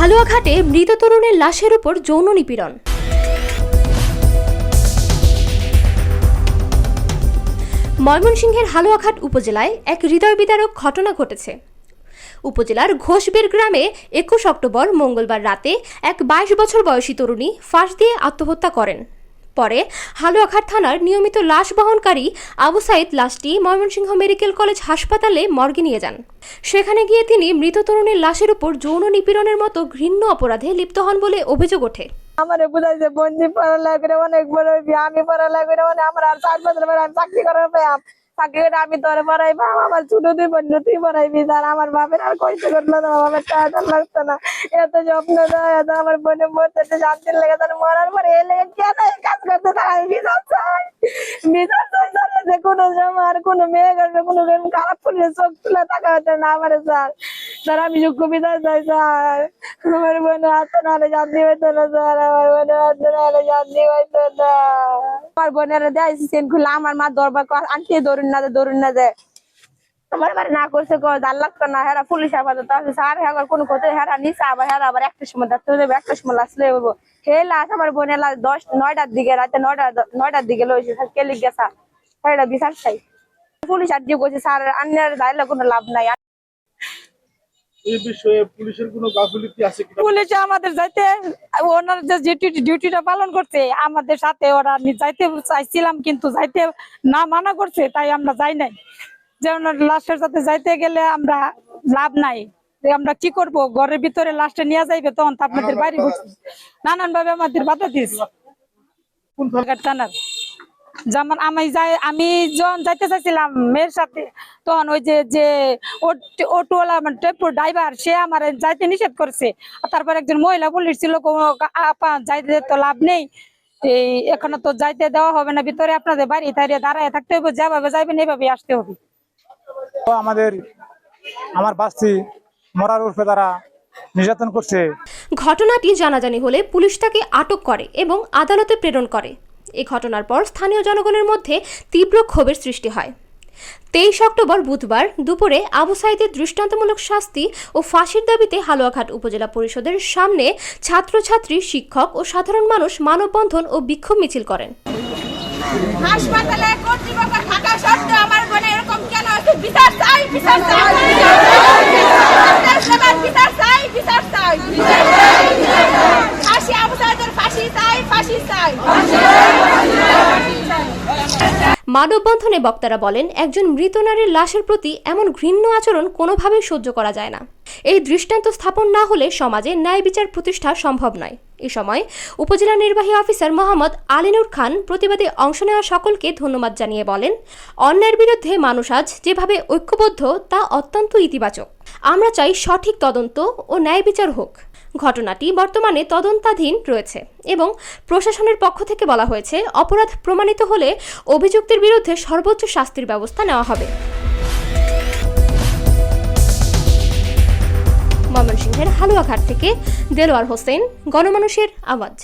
হালুয়াঘাটে মৃত তরুণের লাশের উপর যৌন নিপীড়ন। ময়মনসিংহের হালুয়াঘাট উপজেলায় এক হৃদয় বিদারক ঘটনা ঘটেছে। উপজেলার ঘোষবীর গ্রামে একুশ অক্টোবর মঙ্গলবার রাতে এক বাইশ বছর বয়সী তরুণী ফাঁস দিয়ে আত্মহত্যা করেন। পরে হালুয়াঘাট থানার নিয়মিত লাশ বহনকারী আবু সাইদ লাশটি ময়মনসিংহ মেডিকেল কলেজ হাসপাতালে মর্গে নিয়ে যান। সেখানে গিয়ে তিনি মৃত তরুণীর লাশের উপর যৌন নিপীড়নের মতো ঘৃণ্য অপরাধে লিপ্ত হন বলে অভিযোগ ওঠে। আমার বুঝাই যে বন্দি পড়ালেখা করে অনেক বড় আমি পড়ালেখা করে অনেক আমার আর চার বছর পরে আমি চাকরি করার পাইম করে আমি তোর পড়াইবাম আমার ছোট দুই বোন তুই পড়াইবি তার আমার বাপের আর কইতে করল না বাপের টাকা লাগতো না। এত যত্ন দেয় এত আমার বোনে মরতে শান্তির লেগে তার মরার পরে এ লেগে কেন কাজ করতে তার আমি বিচার চাই বিচার চাই যে কোনো জমা আর কোনো মেয়ে করবে কোনো দিন খারাপ করলে চোখ তুলে টাকা হচ্ছে না, আমার স্যার। স্যার, আমি যোগ্য বিচার চাই, স্যার। আমার বোনে হাতে নাহলে জানতে হইতো না, স্যার। আমার বোনে হাতে নাহলে জানতে হইতো না। আমার বোনের দেয় সেন খুলে আমার মা দরবার আনতে ধরুন না দে ধরুন না দে। আমার বাড়ি না করছে জাল লাগতো না, হেরা পুলিশ আপাতত আছে, স্যার। হেরার কোনো ক্ষতি, হেরা নিচে আবার হেরা আবার একটা সময় দেখতে যাবে একটা সময় আসলে হব হে আমার বোনের লাশ দশ, নয়টার দিকে, রাতে নয়টা, নয়টার দিকে লইছে স্যার। কে লিখ গেছা হেরা বিচার চাই। পুলিশ আর দিয়ে কইছে স্যার। আন্যের দাইলে কোনো লাভ নাই। এই বিষয়ে পুলিশের কোনো গাফিলতি আছে কিনা? পুলিশে আমাদের যাইতে ওনার যে ডিউটি ডিউটিটা পালন করছে আমাদের সাথে ওরা যাইতে চাইছিলাম কিন্তু যাইতে না মানা করছে তাই আমরা যাই নাই। যে ওনার লাশের সাথে যাইতে গেলে আমরা লাভ নাই। আমরা কি করব? ঘরের ভিতরে লাশটা নিয়ে যাইবে তখন তো আপনাদের বাড়ি নানান ভাবে আমাদের বাধা দিস কোন? যেমন আমি যাই আমি যখন যাইতে চাইছিলাম মেয়ের সাথে তখন ওই যে যে অটোওয়ালা মানে টেম্পো ড্রাইভার সে আমার যাইতে নিষেধ করছে। আর তারপর একজন মহিলা পুলিশ ছিল যাইতে তো লাভ নেই। এই এখনও তো যাইতে দেওয়া হবে না ভিতরে আপনাদের বাড়ি তাই দাঁড়ায় থাকতে হবে যেভাবে যাইবেন এইভাবে আসতে হবে। তো আমাদের আমার বাস্তি মরার উর্ফে তারা নির্যাতন করছে। ঘটনাটি জানাজানি হলে পুলিশ তাকে আটক করে এবং আদালতে প্রেরণ করে। এই ঘটনার পর স্থানীয় জনগণের মধ্যে তীব্র ক্ষোভের সৃষ্টি হয়। তেইশ অক্টোবর বুধবার দুপুরে আবু সাইদের দৃষ্টান্তমূলক শাস্তি ও ফাঁসির দাবিতে হালুয়াঘাট উপজেলা পরিষদের সামনে ছাত্রছাত্রী, শিক্ষক ও সাধারণ মানুষ মানববন্ধন ও বিক্ষোভ মিছিল করেন। হাসপাতালে কর্তৃপক্ষ থাকা সত্ত্বেও আমার বোনে এরকম কেন? বিচার চাই বিচার চাই ডাক্তার সেবার বিচার চাই বিচার চাই ফাঁসি আবু সাইদের ফাঁসি চাই ফাঁসি চাই মানববন্ধনে বক্তারা বলেন, একজন মৃত নারীর লাশের প্রতি এমন ঘৃণ্য আচরণ কোনোভাবেই সহ্য করা যায় না। এই দৃষ্টান্ত স্থাপন না হলে সমাজে ন্যায় বিচার প্রতিষ্ঠা সম্ভব নয়। এ সময় উপজেলা নির্বাহী অফিসার মোহাম্মদ আলিনুর খান প্রতিবাদে অংশ নেওয়া সকলকে ধন্যবাদ জানিয়ে বলেন, অন্যায়ের বিরুদ্ধে মানুষ আজ যেভাবে ঐক্যবদ্ধ তা অত্যন্ত ইতিবাচক। আমরা চাই সঠিক তদন্ত ও ন্যায় বিচার হোক। ঘটনাটি বর্তমানে তদন্তাধীন রয়েছে এবং প্রশাসনের পক্ষ থেকে বলা হয়েছে, অপরাধ প্রমাণিত হলে অভিযুক্তের বিরুদ্ধে সর্বোচ্চ শাস্তির ব্যবস্থা নেওয়া হবে। ময়মনসিংহের হালুয়াঘাট থেকে দেলোয়ার হোসেন, গণমানুষের আওয়াজ।